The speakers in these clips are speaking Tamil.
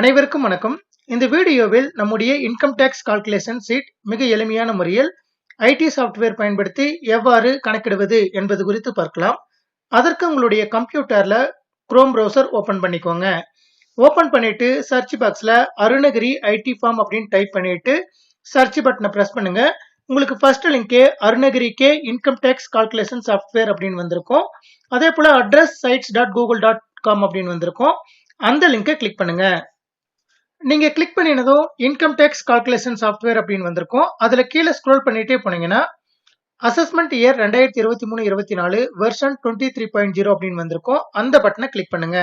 அனைவருக்கும் வணக்கம். இந்த வீடியோவில் நம்முடைய இன்கம் டேக்ஸ் கால்குலேஷன் சீட் மிக எளிமையான முறையில் ஐடி சாஃப்ட்வேர் பயன்படுத்தி எவ்வாறு கணக்கிடுவது என்பது குறித்து பார்க்கலாம். அதற்கு உங்களுடைய கம்ப்யூட்டர்ல குரோம் ப்ரௌசர் ஓபன் பண்ணிக்கோங்க. ஓபன் பண்ணிட்டு சர்ச் பாக்ஸ்ல அருணகிரி ஐடி ஃபார்ம் அப்படின்னு டைப் பண்ணிட்டு சர்ச் பட்டனை பிரஸ் பண்ணுங்க. உங்களுக்கு ஃபர்ஸ்ட் லிங்கே அருணகிரிக்கே இன்கம் டேக்ஸ் கால்குலேஷன் சாஃப்ட்வேர் அப்படின்னு வந்திருக்கும். அதே போல address sites dot Google dot com அப்படின்னு வந்திருக்கும். அந்த லிங்கை கிளிக் பண்ணுங்க. நீங்க கிளிக் பண்ணினதும் இன்கம் டேக்ஸ் கால்குலேஷன் சாஃப்ட்வேர் அப்படின்னு வந்திருக்கும். அதுல கீழே ஸ்க்ரோல் பண்ணிட்டே போனீங்கன்னா அசஸ்மெண்ட் இயர் ரெண்டாயிரத்தி இருபத்தி மூணு இருபத்தி நாலு version twenty three point zero அப்படின்னு வந்திருக்கும். அந்த பட்டனை கிளிக் பண்ணுங்க.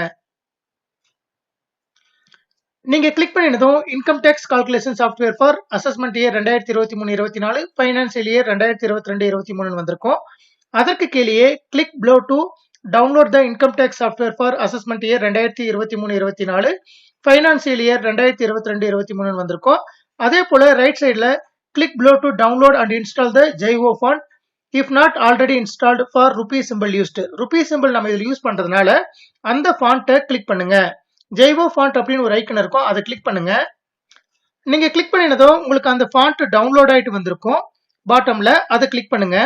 நீங்க click பண்ணினதும் income tax calculation software for assessment year ரெண்டாயிரத்தி இருபத்தி மூணு இருபத்தி நாலு ஃபைனான்சியல் இயர் ரெண்டாயிரத்தி இருபத்தி ரெண்டு இருபத்தி மூணு வந்திருக்கும். அதற்கு கீழேயே click below to download the income tax software for assessment year ரெண்டாயிரத்தி இருபத்தி மூணு இருபத்தி நாலு. ஃபைனான்சியல் இயர் ரெண்டாயிரத்தி இருபத்தி ரெண்டு இருபத்தி மூணு வந்திருக்கும். அதே போல ரைட் சைடில் click below to download and install the ஜைவோ font if not already installed for rupee symbol used rupee symbol நம்ம இதில் யூஸ் பண்றதுனால அந்த ஃபாண்ட்டை கிளிக் பண்ணுங்க. ஜெய்வோ ஃபாண்ட் அப்படின்னு ஒரு ஐக்கன் இருக்கும் அதை கிளிக் பண்ணுங்க. நீங்க கிளிக் பண்ணினதும் உங்களுக்கு அந்த ஃபாண்ட் டவுன்லோட் ஆயிட்டு வந்திருக்கும். பாட்டம்ல அதை கிளிக் பண்ணுங்க.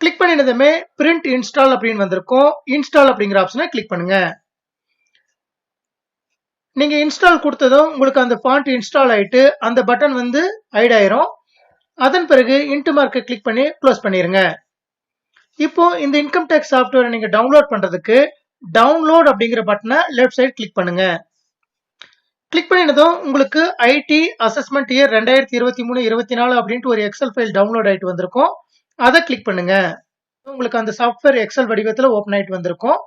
கிளிக் பண்ணினதுமே பிரிண்ட் இன்ஸ்டால் அப்படின்னு வந்திருக்கும். இன்ஸ்டால் அப்படிங்கிற ஆப்ஷனை கிளிக் பண்ணுங்க. நீங்க இன்ஸ்டால் கொடுத்ததும் உங்களுக்கு அந்த ஃபாண்ட் இன்ஸ்டால் ஆயிட்டு அந்த பட்டன் வந்து ஐட் ஆயிரும். அதன் பிறகு இன்ட்டு மார்க்கை கிளிக் பண்ணி க்ளோஸ் பண்ணிருங்க. இப்போ இந்த இன்கம் டேக்ஸ் சாஃப்ட்வேரை நீங்க டவுன்லோட் பண்றதுக்கு டவுன்லோட் அப்படிங்கிற பட்டனை லெஃப்ட் சைடு கிளிக் பண்ணுங்க. கிளிக் பண்ணினதும் உங்களுக்கு ஐடி அசஸ்மெண்ட் இயர் ரெண்டாயிரத்தி இருபத்தி மூணு இருபத்தி நாலு அப்படின்ட்டு ஒரு எக்ஸல் ஃபைல் டவுன்லோட் ஆயிட்டு வந்திருக்கும். அதை கிளிக் பண்ணுங்க. உங்களுக்கு அந்த சாஃப்ட்வேர் எக்ஸல் வடிவத்தில் ஓப்பன் ஆயிட்டு வந்திருக்கும்.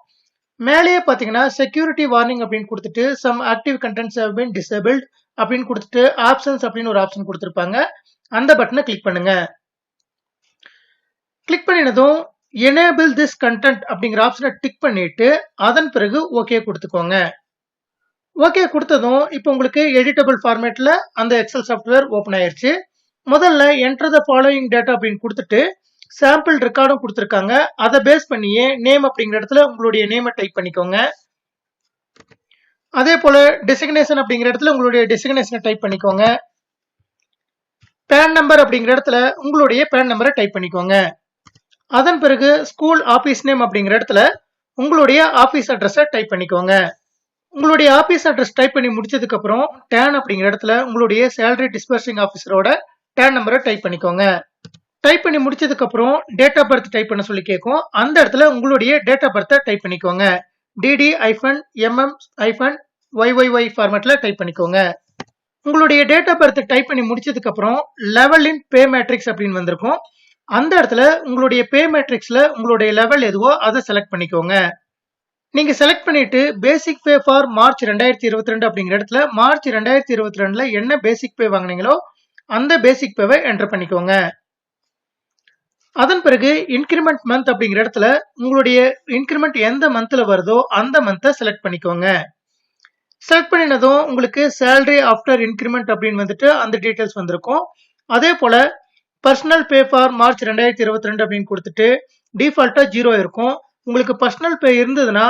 மேலேயே பார்த்தீங்கன்னா செக்யூரிட்டி வார்னிங் அப்படின்னு கொடுத்துட்டு some active contents have been அப்படின்னு கொடுத்துட்டு ஆப்ஷன்ஸ் அப்படின்னு ஒரு ஆப்ஷன் கொடுத்துருப்பாங்க. அந்த பட்டனை கிளிக் பண்ணுங்க. கிளிக் பண்ணினதும் எனேபிள் திஸ் கண்டென்ட் அப்படிங்கிற ஆப்ஷனை டிக் பண்ணிட்டு அதன் பிறகு ஓகே கொடுத்துக்கோங்க. ஓகே கொடுத்ததும் இப்போ உங்களுக்கு எடிட்டபிள் ஃபார்மேட்டில் அந்த எக்ஸல் சாஃப்ட்வேர் ஓப்பன் ஆயிடுச்சு முதல்ல என்டர் த ஃபாலோயிங் டேட்டா அப்படின்னு கொடுத்துட்டு சாம்பிள் ரெக்கார்டும் கொடுத்துருக்காங்க. அதை பேஸ் பண்ணியே நேம் அப்படிங்கிற இடத்துல உங்களுடைய நேமை டைப் பண்ணிக்கோங்க. அதே போல டெசிக்னேஷன் அப்படிங்கிற இடத்துல உங்களுடைய டெசிக்னேஷனை டைப் பண்ணிக்கோங்க. பேன் நம்பர் அப்படிங்கிற இடத்துல உங்களுடைய பேன் நம்பரை டைப் பண்ணிக்கோங்க. அதன் பிறகு ஸ்கூல் ஆஃபீஸ் நேம் அப்படிங்கிற இடத்துல உங்களுடைய ஆஃபீஸ் அட்ரஸை டைப் பண்ணிக்கோங்க. உங்களுடைய ஆஃபீஸ் அட்ரஸ் டைப் பண்ணி முடிச்சதுக்கு அப்புறம் டேன் அப்படிங்கிற இடத்துல உங்களுடைய சேலரி டிஸ்பர்சிங் ஆஃபீஸரோட டேன் நம்பரை டைப் பண்ணிக்கோங்க. டைப் பண்ணி முடிச்சதுக்கு அப்புறம் டேட் ஆஃப் பர்த் டைப் பண்ண சொல்லி கேட்கும் அந்த இடத்துல உங்களுடைய டேட் ஆஃப் பர்த்தை டைப் பண்ணிக்கோங்க. DD hyphen MM hyphen YYYY ஃபார்மேட்டில் டைப் பண்ணிக்கோங்க. உங்களுடைய டேட் ஆஃப் பர்த் டைப் பண்ணி முடிச்சதுக்கு அப்புறம் லெவல் இன் பே மேட்ரிக்ஸ் அப்படின்னு வந்திருக்கும். அந்த இடத்துல உங்களுடைய பே மேட்ரிக்ஸில் உங்களுடைய லெவல் எதுவோ அதை செலக்ட் பண்ணிக்கோங்க. நீங்கள் செலக்ட் பண்ணிட்டு பேசிக் பே ஃபார் மார்ச் ரெண்டாயிரத்தி இருபத்தி ரெண்டு அப்படிங்கிற இடத்துல மார்ச் ரெண்டாயிரத்தி இருபத்தி ரெண்டில் என்ன பேசிக் பே வாங்கினீங்களோ அந்த பேசிக் பேவை என்டர் பண்ணிக்கோங்க. அதன் பிறகு இன்கிரிமெண்ட் மந்த் அப்படிங்கிற இடத்துல உங்களுடைய இன்கிரிமெண்ட் எந்த மந்த்ல வருதோ அந்த மந்த்தை செலக்ட் பண்ணிக்கோங்க. செலக்ட் பண்ணினதும் உங்களுக்கு சேலரி ஆஃப்டர் இன்கிரிமெண்ட் அப்படின்னு வந்துட்டு அந்த டீட்டெயில்ஸ் வந்திருக்கும். அதே போல பர்சனல் பே ஃபார் மார்ச் ரெண்டாயிரத்தி இருபத்தி ரெண்டு அப்படின்னு கொடுத்துட்டு டிஃபால்ட்டா ஜீரோ இருக்கும். உங்களுக்கு பர்சனல் பே இருந்ததுன்னா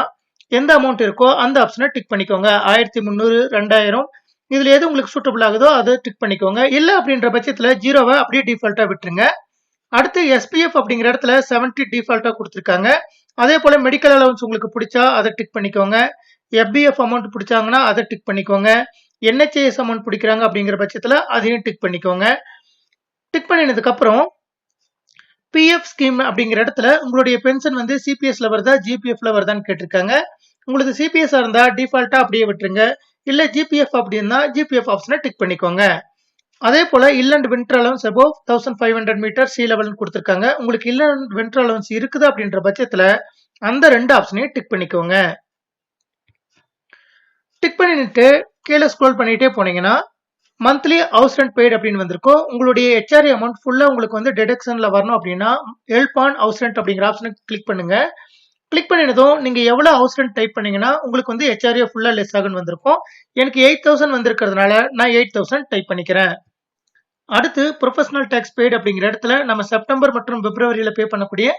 எந்த அமௌண்ட் இருக்கோ அந்த ஆப்ஷனை டிக் பண்ணிக்கோங்க. ஆயிரத்தி முந்நூறு ரெண்டாயிரம் இதுல எது உங்களுக்கு சூட்டபிள் ஆகுதோ அதை டிக் பண்ணிக்கோங்க. இல்லை அப்படின்ற பட்சத்தில் ஜீரோவை அப்படியே டிஃபால்ட்டா விட்டுருங்க. அடுத்து எஸ்பிஎஃப் அப்படிங்கிற இடத்துல செவன்டி டிஃபால்ட்டாக கொடுத்துருக்காங்க. அதே போல் மெடிக்கல் அலவன்ஸ் உங்களுக்கு பிடிச்சா அதை டிக் பண்ணிக்கோங்க. எஃபிஎஃப் அமௌண்ட் பிடிச்சாங்கன்னா அதை டிக் பண்ணிக்கோங்க. என்ஹெச்ஏஎஸ் அமௌண்ட் பிடிக்கிறாங்க அப்படிங்கிற பட்சத்தில் அதையும் டிக் பண்ணிக்கோங்க. டிக் பண்ணினதுக்கப்புறம் பிஎஃப் ஸ்கீம் அப்படிங்கிற இடத்துல உங்களுடைய பென்ஷன் வந்து சிபிஎஸ்ல வருதா ஜிபிஎஃப்ல வருதான்னு கேட்டிருக்காங்க. உங்களுக்கு சிபிஎஸ் இருந்தால் டிஃபால்ட்டாக அப்படியே விட்டுருங்க. இல்லை ஜிபிஎஃப் அப்படின்னா ஜிபிஎஃப் ஆப்ஷனை டிக் பண்ணிக்கோங்க. அதே போல hill and winter allowance above thousand five hundred metre sea லெவல்னு கொடுத்துருக்காங்க. உங்களுக்கு இல் அண்ட் வின்டர் அலவன்ஸ் இருக்குது அப்படின்ற பட்சத்தில் அந்த ரெண்டு ஆப்ஷனையும் டிக் பண்ணிக்கோங்க. டிக் பண்ணிட்டு கீழே ஸ்க்ரோல் பண்ணிகிட்டே போனீங்கன்னா மந்த்லி ஹவுஸ் ரெண்ட் பெய்டு அப்படின்னு வந்திருக்கும். உங்களுடைய ஹெச்ஆர்ஏ அமௌண்ட் ஃபுல்லாக உங்களுக்கு வந்து டிடக்ஷனில் வரணும் அப்படின்னா எல்பான் ஹவுஸ் ரெண்ட் அப்படிங்கிற ஆப்ஷனை கிளிக் பண்ணுங்க. கிளிக் பண்ணினதும் நீங்கள் எவ்வளோ ஹவுஸ் ரெண்ட் டைப் பண்ணீங்கன்னா உங்களுக்கு வந்து ஹெச்ஆர்ஏ ஃபுல்லாக லெஸ் ஆகுன்னு வந்திருக்கும். எனக்கு எயிட் தௌசண்ட் வந்திருக்கிறதுனால நான் எயிட் தௌசண்ட் டைப் பண்ணிக்கிறேன். அடுத்து ப்ரொஃபஷனல் டேக்ஸ் பெய்டு அப்படிங்கிற இடத்துல நம்ம செப்டம்பர் மற்றும் பிப்ரவரியில் பே பண்ணக்கூடிய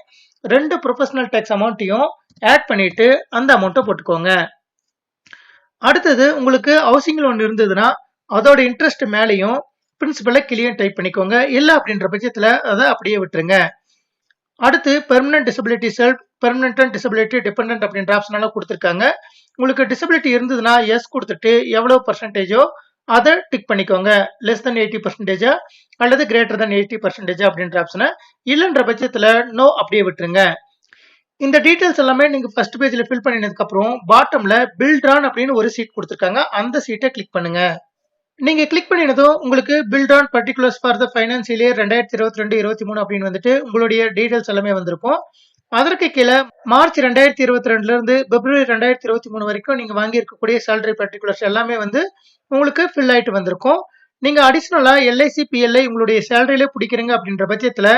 ரெண்டு ப்ரொஃபஷனல் டேக்ஸ் அமௌண்ட்டையும் ஆட் பண்ணிட்டு அந்த அமௌண்ட்டை போட்டுக்கோங்க. அடுத்தது உங்களுக்கு ஹவுசிங் லோன் இருந்ததுன்னா அதோட இன்ட்ரெஸ்ட் மேலேயும் பிரின்சிபலை கிளியும் டைப் பண்ணிக்கோங்க. இல்லை அப்படின்ற பட்சத்தில் அதை அப்படியே விட்டுருங்க. அடுத்து permanent disability self permanent and disability depend அப்படின்ற ஆப்ஷனெல்லாம் கொடுத்துருக்காங்க. உங்களுக்கு டிசபிலிட்டி இருந்ததுன்னா எஸ் கொடுத்துட்டு எவ்வளோ பர்சன்டேஜோ அதை டிக் பண்ணிக்கோங்க. லெஸ் தன் எயிட்டி பர்சன்டேஜா அல்லது கிரேட்டர் தன் எயிட்டி பர்சன்டேஜா அப்படின்ற ஆப்ஷனை இல்லைன்ற பட்சத்தில் நோ அப்படியே விட்டுருங்க. இந்த டீட்டெயில்ஸ் எல்லாமே நீங்கள் ஃபர்ஸ்ட் பேஜில் ஃபில் பண்ணினதுக்கப்புறம் பாட்டமில் பில்ட்ரான் அப்படின்னு ஒரு சீட் கொடுத்துருக்காங்க. அந்த சீட்டை கிளிக் பண்ணுங்க. நீங்கள் கிளிக் பண்ணினதும் உங்களுக்கு பில்ட்ரான் particulars for the financial year ரெண்டாயிரத்தி இருபத்தி ரெண்டு இருபத்தி மூணு அப்படின்னு வந்துட்டு உங்களுடைய டீட்டெயில்ஸ் எல்லாமே வந்திருக்கும். அதற்கு கீழே மார்ச் ரெண்டாயிரத்தி இருபத்தி ரெண்டுல இருந்து பிப்ரவரி ரெண்டாயிரத்தி இருபத்தி மூணு வரைக்கும் நீங்க வாங்கி இருக்கக்கூடிய சேலரி பர்டிகுலர்ஸ் எல்லாமே வந்து உங்களுக்கு ஃபில் ஆயிட்டு வந்திருக்கும். நீங்க அடிஷனலா எல்ஐசி பிஎல்ஐ உங்களுடைய சேலரியிலே பிடிக்கிறீங்க அப்படின்ற பட்சத்துல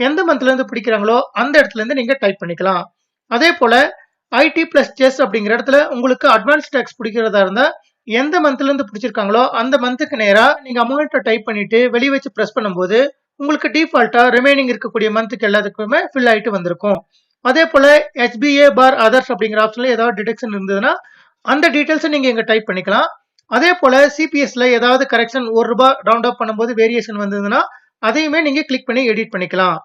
எந்த மந்த்ல இருந்து பிடிக்கிறாங்களோ அந்த இடத்துல இருந்து நீங்க டைப் பண்ணிக்கலாம். அதே போல ஐடி பிளஸ் செஸ் அப்படிங்கிற இடத்துல உங்களுக்கு அட்வான்ஸ் டேக்ஸ் பிடிக்கிறதா இருந்தா எந்த மந்த்ல இருந்து பிடிச்சிருக்காங்களோ அந்த மந்த்துக்கு நேரா நீங்க அமௌண்ட்டை டைப் பண்ணிட்டு வெளியே வச்சு ப்ரெஸ் பண்ணும்போது உங்களுக்கு டிஃபால்ட்டா ரிமைனிங் இருக்கக்கூடிய மந்த்துக்கு எல்லாத்துக்குமே ஃபில் ஆயிட்டு வந்திருக்கும். அதே போல ஹெச்பிஏ பார் அதர்ஸ் அப்படிங்கிற ஆப்ஷன்ல ஏதாவது டிடக்ஷன் இருந்ததுன்னா அந்த டீட்டெயில்ஸை நீங்க இங்க டைப் பண்ணிக்கலாம். அதே போல சிபிஎஸ்ல ஏதாவது கரெக்ஷன் ஒரு ரூபாய் ரவுண்ட் அப் பண்ணும்போது வேரியேஷன் வந்ததுன்னா அதையுமே நீங்க கிளிக் பண்ணி எடிட் பண்ணிக்கலாம்.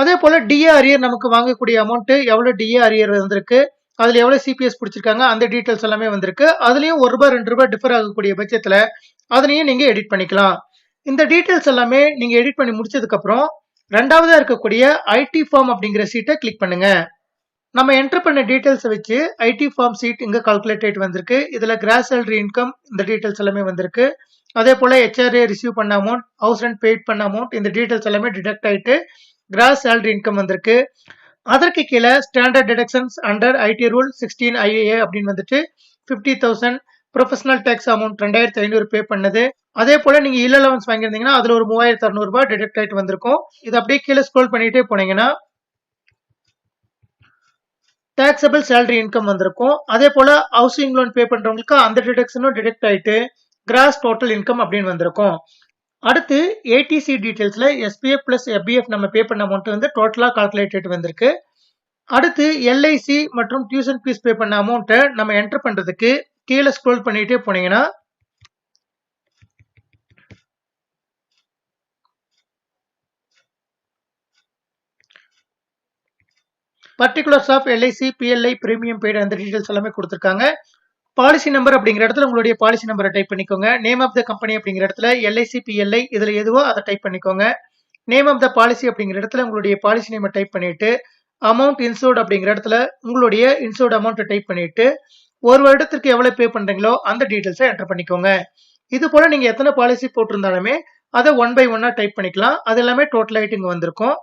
அதே போல டிஏ அரியர் நமக்கு வாங்கக்கூடிய அமௌண்ட் எவ்வளவு டிஏ அரியர் வந்திருக்கு அதுல எவ்வளவு சிபிஎஸ் பிடிச்சிருக்காங்க அந்த டீடைல்ஸ் எல்லாமே வந்திருக்கு. அதுலயும் ஒரு ரூபாய் ரெண்டு ரூபாய் டிஃபர் ஆகக்கூடிய பட்சத்துல அதனையும் நீங்க எடிட் பண்ணிக்கலாம். இந்த டீட்டெயில்ஸ் எல்லாமே நீங்க எடிட் பண்ணி முடிச்சதுக்கு அப்புறம் ரெண்டாவதா இருக்கக்கூடிய ஐடி ஃபார்ம் அப்படிங்கிற சீட்டை கிளிக் பண்ணுங்க. நம்ம என்டர் பண்ண டீடைல்ஸை வச்சு ஐடி ஃபார்ம் சீட் இங்க கால்குலேட் ஆயிட்டு வந்திருக்கு. இதுல கிராஸ் சேலரி இன்கம் இந்த டீட்டெயில்ஸ் எல்லாமே வந்திருக்கு. அதே போல ஹெச்ஆர்ஏ ரிசீவ் பண்ண அமௌண்ட் ஹவுஸ் ரெண்ட் பெய்ட் பண்ண அமௌண்ட் இந்த டீட்டெயில்ஸ் எல்லாமே டிடக்ட் ஆயிட்டு கிராஸ் சேலரி இன்கம் வந்திருக்கு. அதற்கு கீழே standard deductions under IT rule sixteen IAA அப்படின்னு வந்துட்டு fifty thousand professional tax amount ரெண்டாயிரத்தி ஐநூறு பே பண்ணது. அதே போல நீங்க இல்ல அலவன்ஸ் வாங்கியிருந்தீங்கன்னா அதுல ஒரு மூவாயிரத்தி அறுநூறு ரூபாய் டிடக்ட் ஆயிட்டு வந்திருக்கும். இது அப்படியே கீழே ஸ்க்ரோல் பண்ணிட்டே போனீங்கன்னா டாக்ஸபிள் சேலரி இன்கம் வந்திருக்கும். அதே போல ஹவுசிங் லோன் பே பண்றவங்களுக்கு அந்த டிடக்ஷனும் டிடெக்ட் ஆயிட்டு கிராஸ் டோட்டல் இன்கம் அப்படின்னு வந்திருக்கும். அடுத்து ஏடிசி டீடைல்ஸ்ல எஸ்பிஎஃப் பிளஸ் எஃபிஎஃப் நம்ம பே பண்ண அமௌண்ட் வந்து டோட்டலா கால்குலேட்டட் வந்திருக்கு. அடுத்து எல்ஐசி மற்றும் டியூஷன் ஃபீஸ் பே பண்ண அமௌண்ட்டை நம்ம என்டர் பண்றதுக்கு கீழே ஸ்க்ரோல் பண்ணிகிட்டே போனீங்கன்னா particulars of LIC PLI premium paid அந்த டீட்டெயில்ஸ் எல்லாமே கொடுத்துருக்காங்க. பாலிசி நம்பர் அப்படிங்கிற இடத்துல உங்களுடைய பாலிசி நம்பரை டைப் பண்ணிக்கோங்க. நேம் ஆஃப் த கம்பெனி அப்படிங்கிற இடத்துல எல்ஐசி பிஎல்ஐ இதில் எதுவோ அதை டைப் பண்ணிக்கோங்க. நேம் ஆஃப் த பாலிசி அப்படிங்கிற இடத்துல உங்களுடைய பாலிசி நேமை டைப் பண்ணிட்டு அமௌண்ட் இன்சூர்ட் அப்படிங்கிற இடத்துல உங்களுடைய இன்சூர்ட் அமௌண்ட்டை டைப் பண்ணிவிட்டு ஒரு வருடத்திற்கு எவ்வளவு பே பண்றீங்களோ அந்த டீடைல்ஸை என்டர் பண்ணிக்கோங்க. இது போல நீங்க எத்தனை பாலிசி போட்டிருந்தாலுமே அதை ஒன் பை ஒன்னா டைப் பண்ணிக்கலாம். அது எல்லாமே டோட்டலாயிட்டு இங்க வந்திருக்கும்.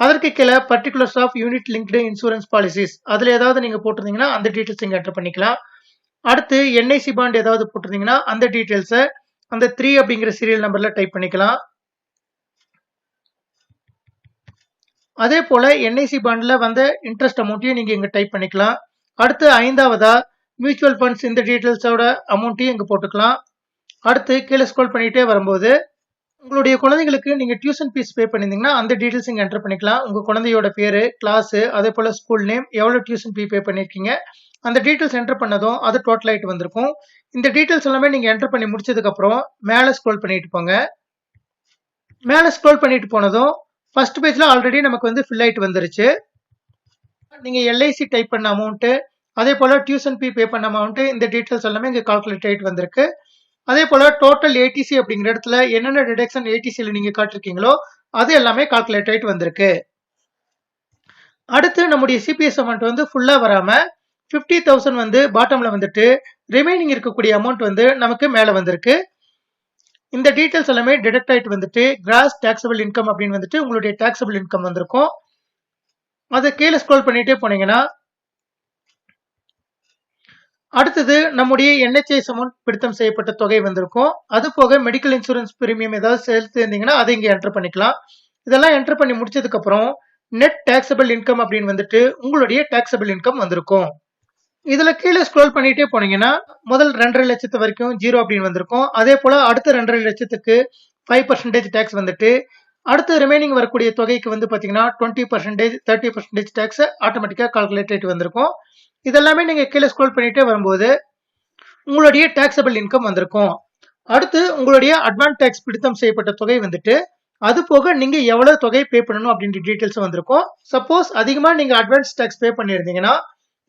அதற்கு கீழே particulars of unit linked insurance policies அதுல ஏதாவது நீங்க போட்டிருந்தீங்கன்னா அந்த டீடைல்ஸ் இங்க என்டர் பண்ணிக்கலாம். அடுத்து என்ஐசி பாண்ட் ஏதாவது போட்டிருந்தீங்கன்னா அந்த டீடைல்ஸை அந்த த்ரீ அப்படிங்கிற சீரியல் நம்பர்ல டைப் பண்ணிக்கலாம். அதே போல என்ஐசி பாண்ட்ல வந்த இன்ட்ரெஸ்ட் அமௌண்ட்டையும் நீங்க இங்க டைப் பண்ணிக்கலாம். அடுத்து ஐந்தாவதா மியூச்சுவல் ஃபண்ட்ஸ் இந்த டீட்டெயில்ஸோட அமௌண்ட்டையும் இங்கே போட்டுக்கலாம். அடுத்து கீழே ஸ்க்ரோல் பண்ணிகிட்டே வரும்போது உங்களுடைய குழந்தைங்களுக்கு நீங்கள் டியூஷன் ஃபீஸ் பே பண்ணியிருந்தீங்கன்னா அந்த டீட்டெயில்ஸ் இங்கே என்டர் பண்ணிக்கலாம். உங்கள் குழந்தையோட பேர் கிளாஸு அதே போல் ஸ்கூல் நேம் எவ்வளோ டியூஷன் ஃபீ பே பண்ணியிருக்கீங்க அந்த டீட்டெயில்ஸ் என்டர் பண்ணதும் அது டோட்டல் ஆகிட்டு வந்திருக்கும். இந்த டீட்டெயில்ஸ் எல்லாமே நீங்கள் என்டர் பண்ணி முடிச்சதுக்கப்புறம் மேலே ஸ்க்ரோல் பண்ணிட்டு போங்க. மேலே ஸ்க்ரோல் பண்ணிட்டு போனதும் ஃபர்ஸ்ட் பேஜில் ஆல்ரெடி நமக்கு வந்து ஃபில் ஆயிட்டு வந்துருச்சு. நீங்கள் எல்ஐசி டைப் பண்ண அமௌண்ட்டு அதே போல டியூஷன் ஃபீ பே பண்ண அமௌண்ட்டு இந்த டீட்டெயில்ஸ் எல்லாமே இங்கே கால்குலேட் ஆகிட்டு வந்திருக்கு. அதே போல டோட்டல் ஏடிசி அப்படிங்கிற இடத்துல என்னென்ன டிடக்ஷன் ஏடிசியில் நீங்கள் காட்டிருக்கீங்களோ அது எல்லாமே கால்குலேட் ஆகிட்டு வந்திருக்கு. அடுத்து நம்முடைய சிபிஎஸ் அமௌண்ட் வந்து ஃபுல்லாக வராமல் ஃபிஃப்டி தௌசண்ட் வந்து பாட்டமில் வந்துட்டு ரிமைனிங் இருக்கக்கூடிய அமௌண்ட் வந்து நமக்கு மேலே வந்திருக்கு. இந்த டீட்டெயில்ஸ் எல்லாமே டிடெக்ட் ஆகிட்டு வந்துட்டு கிராஸ் டேக்ஸபிள் இன்கம் அப்படின்னு வந்துட்டு உங்களுடைய டேக்ஸபிள் இன்கம் வந்திருக்கும். அதை கீழே ஸ்க்ரோல் பண்ணிகிட்டே போனீங்கன்னா அடுத்தது நம்முடைய என்ஹெச்ஐஸ் அமௌண்ட் பிடித்தம் செய்யப்பட்ட தொகை வந்திருக்கும். அது போக மெடிக்கல் இன்சூரன்ஸ் பிரீமியம் ஏதாவது செலுத்தி இருந்தீங்கன்னா அதை இங்கே என்டர் பண்ணிக்கலாம். இதெல்லாம் என்டர் பண்ணி முடிச்சதுக்கு அப்புறம் நெட் டேக்ஸபிள் இன்கம் அப்படின்னு வந்துட்டு உங்களுடைய டேக்ஸபிள் இன்கம் வந்திருக்கும். இதுல கீழே ஸ்க்ரோல் பண்ணிட்டே போனீங்கன்னா முதல் ரெண்டரை லட்சத்து வரைக்கும் ஜீரோ அப்படின்னு வந்திருக்கும். அதே போல அடுத்த ரெண்டரை லட்சத்துக்கு ஃபைவ் பர்சன்டேஜ் டேக்ஸ் வந்துட்டு அடுத்து ரிமைனிங் வரக்கூடிய தொகைக்கு வந்து பாத்தீங்கன்னா twenty percentage thirty percentage tax ஆட்டோமேட்டிக்கா கால்குலேட் ஆயிட்டு வந்திருக்கும். இதெல்லாமே நீங்கள் கீழே ஸ்க்ரோல் பண்ணிகிட்டே வரும்போது உங்களுடைய டேக்ஸபிள் இன்கம் வந்திருக்கும். அடுத்து உங்களுடைய அட்வான்ஸ் டேக்ஸ் பிடித்தம் செய்யப்பட்ட தொகை வந்துட்டு அது போக நீங்க எவ்வளவு தொகை பே பண்ணணும் அப்படின்ற டீடைல்ஸ் வந்திருக்கும். சப்போஸ் அதிகமா நீங்க அட்வான்ஸ் டேக்ஸ் பே பண்ணியிருந்தீங்கன்னா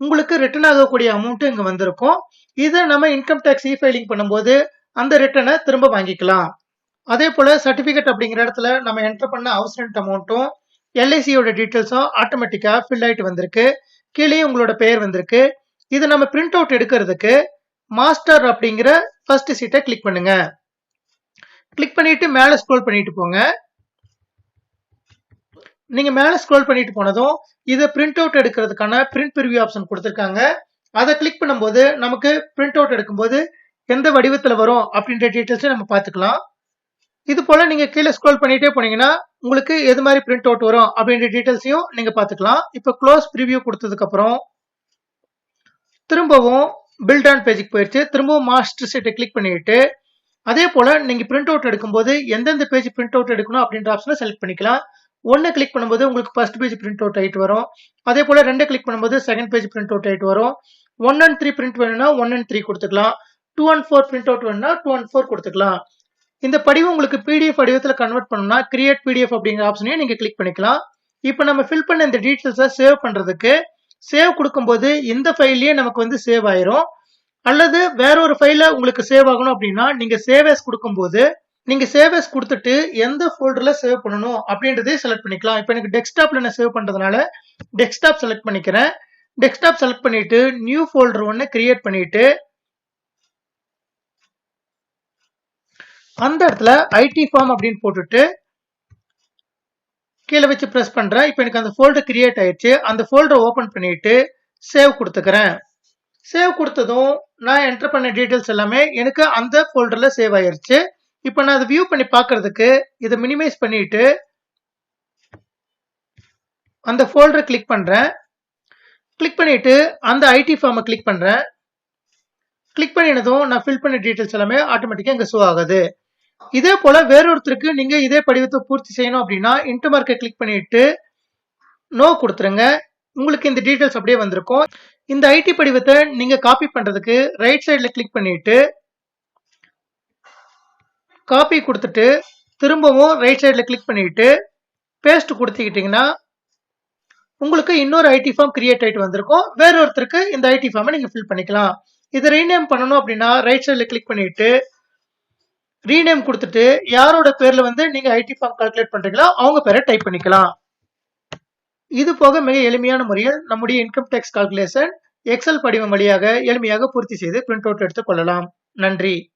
உங்களுக்கு ரிட்டர்ன் ஆகக்கூடிய அமௌண்ட்டும் இங்க வந்திருக்கும். இதை நம்ம இன்கம் டேக்ஸ் இ ஃபைலிங் பண்ணும்போது அந்த ரிட்டர்னை திரும்ப வாங்கிக்கலாம். அதே போல சர்டிபிகேட் அப்படிங்கிற இடத்துல நம்ம என்டர் பண்ண ஹவுஸ் ரெண்ட் அமௌண்ட்டும் எல்ஐசியோட டீட்டெயில்ஸும் ஆட்டோமேட்டிக்காக ஃபில் ஆகிட்டு வந்திருக்கு. கீழே உங்களோட பெயர் வந்திருக்கு. இது நம்ம பிரிண்ட் அவுட் எடுக்கிறதுக்கு மாஸ்டர் அப்படிங்கிற ஃபர்ஸ்ட் சீட்டை கிளிக் பண்ணுங்க. கிளிக் பண்ணிட்டு மேலே ஸ்க்ரோல் பண்ணிட்டு போங்க. நீங்க மேலே ஸ்க்ரோல் பண்ணிட்டு போனதும் இதை பிரிண்ட் அவுட் எடுக்கிறதுக்கான பிரிண்ட் பிரிவியூ ஆப்ஷன் கொடுத்துருக்காங்க. அதை கிளிக் பண்ணும்போது நமக்கு பிரிண்ட் அவுட் எடுக்கும்போது எந்த வடிவத்தில் வரும் அப்படின்ற டீட்டெயில்ஸை நம்ம பார்த்துக்கலாம். இது போல நீங்க கீழே ஸ்க்ரோல் பண்ணிட்டே போனீங்கன்னா உங்களுக்கு எது மாதிரி பிரிண்ட் அவுட் வரும் அப்படின்ற டீட்டெயில்ஸையும் நீங்க பார்த்துக்கலாம். இப்போ க்ளோஸ் ப்ரிவியூ கொடுத்ததுக்கு அப்புறம் திரும்பவும் பில்ட் ஆன் பேஜுக்கு போயிடுச்சு திரும்பவும் மாஸ்டர் சீட்டை கிளிக் பண்ணிட்டு அதே போல நீங்க பிரிண்ட் அவுட் எடுக்கும்போது எந்தெந்த பேஜ் பிரிண்ட் அவுட் எடுக்கணும் அப்படின்ற ஆப்ஷனை செலக்ட் பண்ணிக்கலாம். ஒன்னு கிளிக் பண்ணும்போது உங்களுக்கு ஃபர்ஸ்ட் பேஜ் பிரிண்ட் அவுட் ஆயிட்டு வரும். அதே போல ரெண்டு கிளிக் பண்ணும்போது செகண்ட் பேஜ் பிரிண்ட் அவுட் ஆயிட்டு வரும். ஒன் அண்ட் த்ரீ பிரிண்ட் வேணும்னா ஒன் அண்ட் த்ரீ கொடுத்துக்கலாம். Two and four print out வேணும்னா டூ அண்ட் ஃபோர் கொடுத்துக்கலாம். இந்த படிவம் உங்களுக்கு பிடிஎஃப் வடிவத்தில் கன்வெர்ட் பண்ணணும்னா கிரியேட் பிடிஎஃப் அப்படிங்கிற ஆப்ஷனையும் நீங்கள் கிளிக் பண்ணிக்கலாம். இப்போ நம்ம ஃபில் பண்ண இந்த டீட்டெயில்ஸை சேவ் பண்ணுறதுக்கு சேவ் கொடுக்கும்போது இந்த ஃபைல்லையே நமக்கு வந்து சேவ் ஆயிரும். அல்லது வேற ஒரு ஃபைல உங்களுக்கு சேவ் ஆகணும் அப்படின்னா நீங்கள் சேவஸ் கொடுக்கும்போது நீங்கள் சேவஸ் கொடுத்துட்டு எந்த ஃபோல்டரில் சேவ் பண்ணணும் அப்படின்றதையும் செலக்ட் பண்ணிக்கலாம். இப்போ எனக்கு டெஸ்க்டாப்பில் நான் சேவ் பண்ணுறதுனால டெஸ்க்டாப் செலக்ட் பண்ணிக்கிறேன். டெஸ்க்டாப் செலக்ட் பண்ணிவிட்டு நியூ ஃபோல்டர் ஒன்று கிரியேட் பண்ணிவிட்டு அந்த இடத்துல ஐடி ஃபார்ம் அப்படின்னு போட்டுட்டு கீழே வச்சு ப்ரெஸ் பண்றேன். இப்போ எனக்கு அந்த ஃபோல்டர் கிரியேட் ஆயிடுச்சு. அந்த ஃபோல்டரை ஓபன் பண்ணிட்டு சேவ் கொடுத்துக்கிறேன். சேவ் கொடுத்ததும் நான் என்டர் பண்ண டீட்டெயில்ஸ் எல்லாமே எனக்கு அந்த ஃபோல்டர்ல சேவ் ஆயிடுச்சு இப்போ நான் அதை வியூ பண்ணி பார்க்கறதுக்கு இதை மினிமைஸ் பண்ணிட்டு அந்த ஃபோல்டரை கிளிக் பண்றேன். கிளிக் பண்ணிட்டு அந்த ஐடி ஃபார்மை கிளிக் பண்றேன். கிளிக் பண்ணினதும் நான் ஃபில் பண்ண டீட்டெயில்ஸ் எல்லாமே ஆட்டோமேட்டிக்காக இங்கே ஷோ ஆகுது. இதே போல வேறொருத்தருக்கு நீங்க இதே படிவத்தை பூர்த்தி செய்யணும் அப்படின்னா இன்டர் மார்க்கை கிளிக் பண்ணிட்டு நோ கொடுத்துருங்க. உங்களுக்கு இந்த டீட்டெயில்ஸ் அப்படியே வந்திருக்கும். இந்த ஐடி படிவத்தை நீங்க காப்பி பண்றதுக்கு ரைட் சைட்ல கிளிக் பண்ணிட்டு காப்பி கொடுத்துட்டு திரும்பவும் ரைட் சைடில் கிளிக் பண்ணிட்டு பேஸ்ட் கொடுத்துக்கிட்டீங்கன்னா உங்களுக்கு இன்னொரு ஐடி ஃபார்ம் கிரியேட் ஆயிட்டு வந்திருக்கும். வேற ஒருத்தருக்கு இந்த ஐடி ஃபார்மை நீங்கள் ஃபில் பண்ணிக்கலாம். இதை ரீநேம் பண்ணணும் அப்படின்னா ரைட் சைடில் கிளிக் பண்ணிட்டு ரீநேம் கொடுத்துட்டு யாரோட பேர்ல வந்து நீங்க ஐடி ஃபார்ம் கால்குலேட் பண்றீங்களோ அவங்க பேரை டைப் பண்ணிக்கலாம். இது போக மிக எளிமையான முறையில் நம்முடைய இன்கம் டேக்ஸ் கால்குலேஷன் எக்ஸல் படிவம் வழியாக எளிமையாக பூர்த்தி செய்து பிரிண்ட் அவுட் எடுத்துக் கொள்ளலாம். நன்றி.